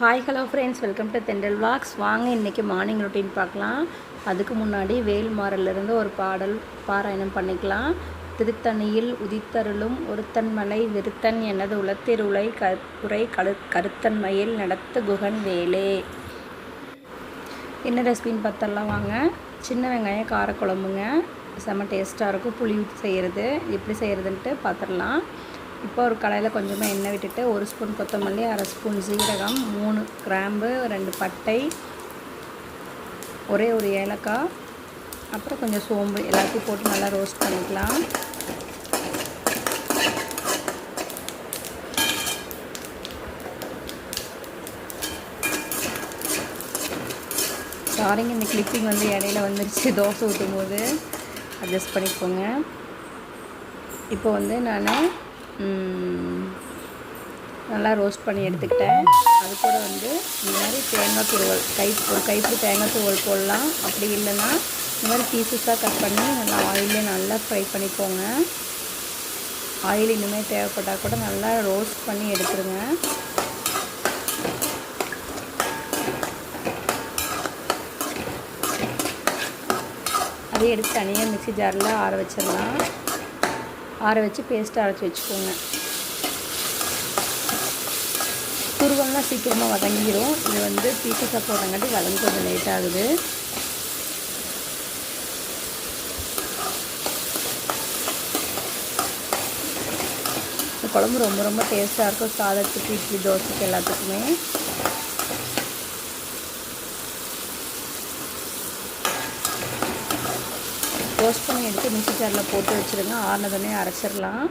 Hi hello friends welcome to தெண்டல் வாக்ஸ் வாங்க இன்றைக்கி மார்னிங் ரொட்டீன் பார்க்கலாம். அதுக்கு முன்னாடி வேல்மாறலிருந்து ஒரு பாடல் பாராயணம் பண்ணிக்கலாம். திருத்தணியில் உதித்தருளும் ஒருத்தன் மலை விருத்தன் எனது உளத்திருளை கற்புரை கரு கருத்தன்மையில் நடத்து குகன் வேலே. என்ன ரெசிபின்னு பார்த்தரலாம் வாங்க. சின்ன வெங்காயம் காரக்குழம்புங்க. செம்ம டேஸ்ட்டாக இருக்கும். புளி ஊற்றி செய்கிறது எப்படி செய்கிறதுன்ட்டு பார்த்துடலாம். இப்போ ஒரு கடையில் கொஞ்சமாக எண்ணெய் விட்டுட்டு ஒரு ஸ்பூன் கொத்தமல்லி அரை ஸ்பூன் சீரகம் மூணு கிராம்பு ரெண்டு பட்டை ஒரே ஒரு ஏலக்காய் அப்புறம் கொஞ்சம் சோம்பு எல்லாத்தையும் போட்டு நல்லா ரோஸ்ட் பண்ணிக்கலாம். சாரிங்க இந்த கிளிப்பிங் வந்து இடையில வந்துருச்சு. தோசை ஊற்றும் போது அட்ஜஸ்ட் பண்ணிக்கோங்க. இப்போ வந்து நான் நல்லா ரோஸ்ட் பண்ணி எடுத்துக்கிட்டேன். அது கூட வந்து இந்த மாதிரி தேங்காய் துருவல். கை ஒரு கைப்பிடி தேங்காய் துருவல் போடலாம். அப்படி இல்லைன்னா இந்த மாதிரி பீசஸாக கட் பண்ணி நல்லா ஆயிலே நல்லா ஃப்ரை பண்ணிக்கோங்க. ஆயில் இனிமேல் தேவைப்பட்டால் கூட நல்லா ரோஸ்ட் பண்ணி எடுத்துருங்க. அதையும் எடுத்து தனியாக மிக்சி ஜாரில் ஆற வச்சிடலாம். ஆற வச்சு பேஸ்ட்டு அரைச்சி வச்சுக்கோங்க. துருவம்லாம் சீக்கிரமாக வதங்கிடும் இது வந்து பீசஸாக போடுறங்காட்டி வதங்க கொஞ்சம் லேட் ஆகுது. குழம்பு ரொம்ப ரொம்ப டேஸ்ட்டாக இருக்கும். சாதத்துக்கு இட்லி தோசைக்கு எல்லாத்துக்குமே. ரோஸ்ட் பண்ணி எடுத்து மிக்சி ஜாரில் போட்டு வச்சுருங்க. ஆறுனதுன்னே அரைச்சிடலாம்.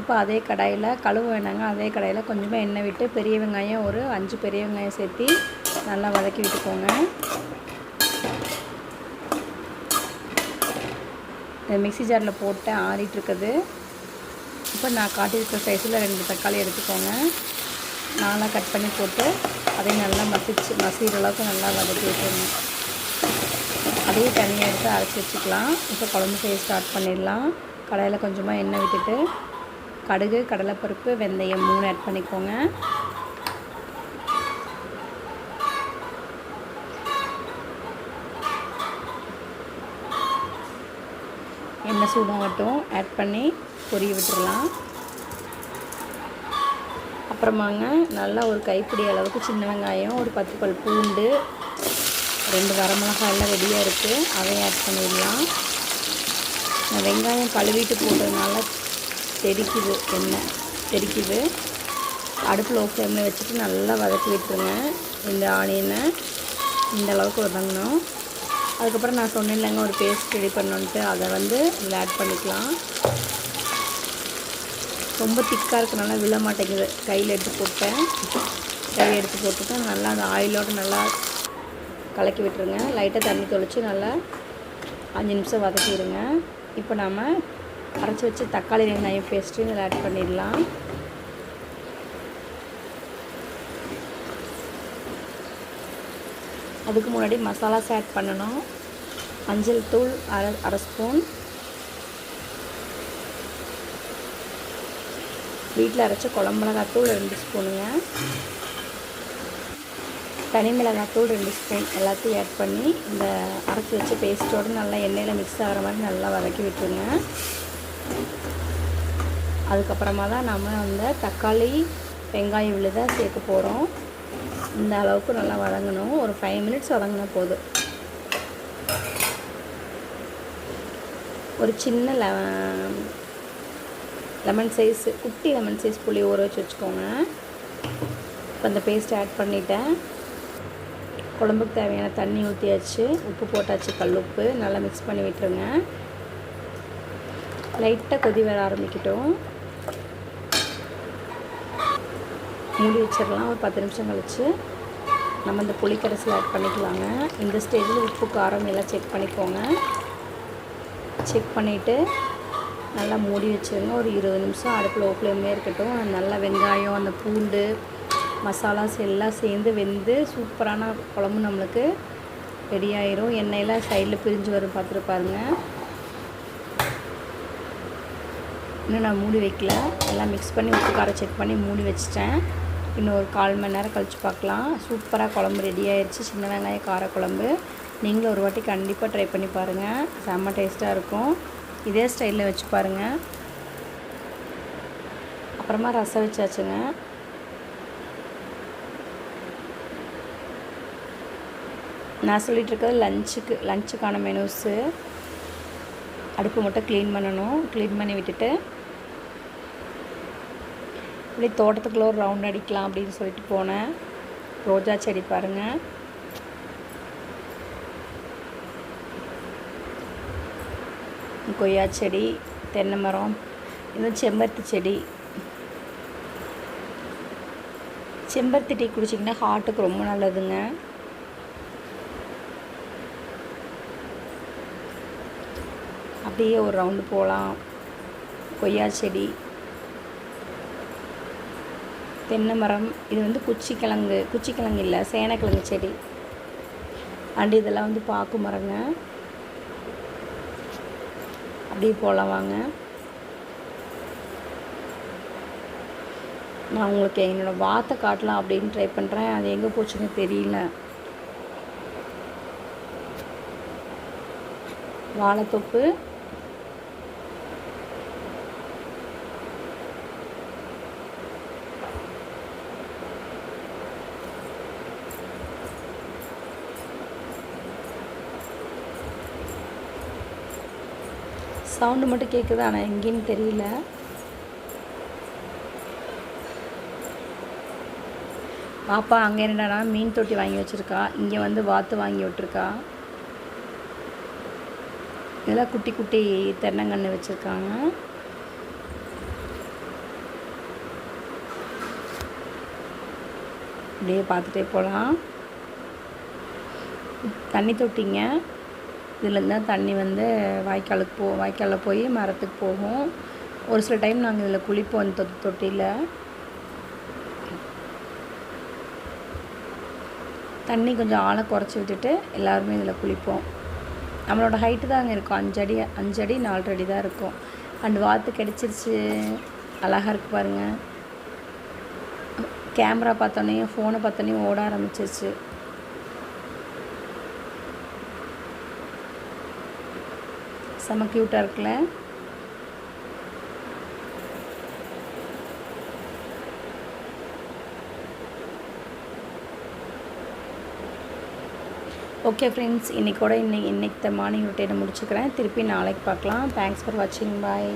இப்போ அதே கடாயில் கழுவு வேணாங்க. அதே கடாயில் கொஞ்சமாக எண்ணெய் விட்டு பெரிய வெங்காயம் ஒரு அஞ்சு பெரிய வெங்காயம் சேர்த்து நல்லா வதக்கி விட்டுக்கோங்க. மிக்சி ஜாரில் போட்டு ஆறிட்டுருக்குது இப்போ நான் காட்டியிருக்கிற சைஸில் ரெண்டு தக்காளி எடுத்துக்கோங்க. நானாக கட் பண்ணி போட்டு அதையும் நல்லா மசிச்சு மசிகிற அளவுக்கு நல்லா வதக்கி விட்டுருங்க. அதையும் தனியாக எடுத்து அரைச்சி வச்சுக்கலாம். இப்போ குழம்பு செய்ய ஸ்டார்ட் பண்ணிடலாம். கடாயில் கொஞ்சமாக எண்ணெய் விட்டுட்டு கடுகு கடலைப்பருப்பு வெந்தயம் மூணு ஆட் பண்ணிக்கோங்க. எண்ணெய் சூடாகட்டும் ஆட் பண்ணி பொரிய விட்டுடலாம். அப்புறமாங்க நல்லா ஒரு கைப்பிடி அளவுக்கு சின்ன வெங்காயம் ஒரு பத்து பல் பூண்டு ரெண்டு வரமிளகாய் எல்லாம் ரெடியாக இருக்குது அதையும் ஆட் பண்ணிடலாம். நான் வெங்காயம் கழுவிட்டு போட்டதுனால தெறிக்குது எண்ணெய். தெறிக்குது அடுப்பில் லோ ஃப்ளேமில் வச்சுட்டு நல்லா வதக்கி விட்டுருங்க. இந்த ஆனியனை இந்த அளவுக்கு வதங்கணும். அதுக்கப்புறம் நான் சொன்னேன்லங்க ஒரு பேஸ்ட் ரெடி பண்ணணுன்ட்டு அதை வந்து இதில் ஆட் பண்ணிக்கலாம். ரொம்ப திக்காக இருக்கனால விழ மாட்டேங்குது. கையில் எடுத்து போட்டேன். கையில் எடுத்து போட்டுட்டு நல்லா அந்த ஆயிலோடு நல்லா கலக்கி விட்டுருங்க. லைட்டாக தண்ணி தொளித்து நல்லா அஞ்சு நிமிஷம் வதக்கிடுங்க இப்போ நாம் அரைச்சி வச்சு தக்காளி வெங்காயம் பேஸ்ட்டு இதில் ஆட் பண்ணிடலாம். அதுக்கு முன்னாடி மசாலாஸ் ஆட் பண்ணணும். மஞ்சள் தூள் அரை அரை ஸ்பூன். வீட்டில் அரைச்ச குழம்புளகாத்தூள் ரெண்டு ஸ்பூனுங்க. தனி மிளகாத்தூள் ரெண்டு ஸ்பூன் எல்லாத்தையும் ஆட் பண்ணி இந்த அரைச்சி வச்ச பேஸ்ட்டோடு நல்லா எண்ணெயில் மிக்ஸ் ஆகிற மாதிரி நல்லா வதக்கி விட்டுருங்க. அதுக்கப்புறமா தான் நம்ம அந்த தக்காளி வெங்காயம் விழுத சேர்க்க போகிறோம் இந்த அளவுக்கு நல்லா வதங்கணும். ஒரு ஃபைவ் மினிட்ஸ் வதங்கினா போதும். ஒரு சின்ன லெ லெமன் சைஸ் குட்டி லெமன் சைஸ் புளி ஊற வச்சு வச்சுக்கோங்க. இப்போ அந்த பேஸ்ட் ஆட் பண்ணிவிட்டேன் குழம்புக்கு தேவையான தண்ணி ஊற்றியாச்சு உப்பு போட்டாச்சு கல் உப்பு. நல்லா மிக்ஸ் பண்ணி விட்டுருங்க. லைட்டாக கொதி வர ஆரம்பிக்கட்டும். மூடி வச்சிடலாம் ஒரு பத்து நிமிஷம் கழித்து நம்ம இந்த புளிக்கரைசல் ஆட் பண்ணிக்கலாங்க. இந்த ஸ்டேஜில் உப்பு காரம் எல்லாம் செக் பண்ணிக்கோங்க. செக் பண்ணிவிட்டு நல்லா மூடி வச்சுருங்க. ஒரு இருபது நிமிஷம் அடுப்பில் லோ இருக்கட்டும். நல்லா வெங்காயம் அந்த பூண்டு மசாலாஸ் எல்லாம் சேர்ந்து வெந்து சூப்பரான குழம்பு நம்மளுக்கு ரெடி ஆயிரும் எண்ணெயெல்லாம் சைடில் பிரிஞ்சு வரும் பார்த்துருப்பாருங்க பாருங்க. இன்னும் நான் மூடி வைக்கல. எல்லாம் மிக்ஸ் பண்ணி உப்பு காரம் செக் பண்ணி மூடி வச்சிட்டேன். இன்னும் ஒரு கால் மணி நேரம் கழித்து பார்க்கலாம் சூப்பராக குழம்பு ரெடி ஆயிடுச்சு சின்ன வெங்காய காரக்குழம்பு நீங்களும் ஒரு வாட்டி கண்டிப்பாக ட்ரை பண்ணி பாருங்கள் செம்ம டேஸ்ட்டாக இருக்கும். இதே ஸ்டைலில் வச்சு பாருங்கள் அப்புறமா ரசம் வச்சாச்சுங்க. நான் சொல்லிகிட்டு இருக்கிறது லஞ்சுக்கு லஞ்சுக்கான மெனூஸு அடுப்பு மட்டும் க்ளீன் பண்ணணும். க்ளீன் பண்ணி விட்டுட்டு இப்படி தோட்டத்துக்குள்ளே ஒரு ரவுண்ட் அடிக்கலாம் அப்படின்னு சொல்லிட்டு போனேன். ரோஜா செடி பாருங்கள் கொய்யா செடி தென்னை மரம் இன்னும் செம்பருத்தி செடி. செம்பருத்தி டீ குடிச்சிங்கன்னா ஹார்ட்டுக்கு ரொம்ப நல்லதுங்க. அப்படியே ஒரு ரவுண்டு போகலாம் கொய்யா செடி. தென்னை மரம். இது வந்து குச்சிக்கிழங்கு. குச்சிக்கிழங்கு இல்லை சேனக்கிழங்கு செடி. அண்ட் இதெல்லாம் வந்து பாக்கு மரங்க. அப்படியே போகலாம் வாங்க. நான் உங்களுக்கு என்னோடய வாத்தை காட்டலாம் அப்படின்னு ட்ரை பண்ணுறேன் அது எங்கே போச்சுன்னு தெரியல. வாழைத்தொப்பு. சவுண்டு மட்டும் கேட்குது ஆனால் எங்கேன்னு தெரியல. பாப்பா அங்கே என்னடா மீன் தொட்டி வாங்கி வச்சுருக்கா. இங்கே வந்து வாத்து வாங்கி விட்டுருக்கா. இதெல்லாம் குட்டி குட்டி தென்னங்கன்று வச்சுருக்காங்க. அப்படியே பார்த்துட்டே போகலாம் தண்ணி தொட்டிங்க. இதுலேருந்து தான் தண்ணி வந்து வாய்க்காலுக்கு போ வாய்க்காலில் போய் மரத்துக்கு போகும். ஒரு சில டைம் நாங்கள் இதில் குளிப்போம் அந்த தொ தொட்டியில் தண்ணி கொஞ்சம் ஆழ குறைச்சி விட்டுட்டு எல்லாருமே இதில் குளிப்போம். நம்மளோட ஹைட்டு தான் அங்கே இருக்கும். அஞ்சடி அஞ்சடி நாலு அடி தான் இருக்கும். அண்ட் வாத்து கிடச்சிருச்சு. அழகாக இருக்குது பாருங்கள் கேமரா பார்த்தோன்னே ஃபோனை பார்த்தோன்னே ஓட ஆரம்பிச்சிருச்சு. செம்ம க்யூட்டாக இருக்குல்ல? ஓகே ஃப்ரெண்ட்ஸ் இன்றைக்கோட இன்னைக்கு இன்னைக்கு மார்னிங் ரொட்டேனை முடிச்சுக்கிறேன். திருப்பி நாளைக்கு பார்க்கலாம். தேங்க்ஸ் ஃபார் வாட்சிங் பாய்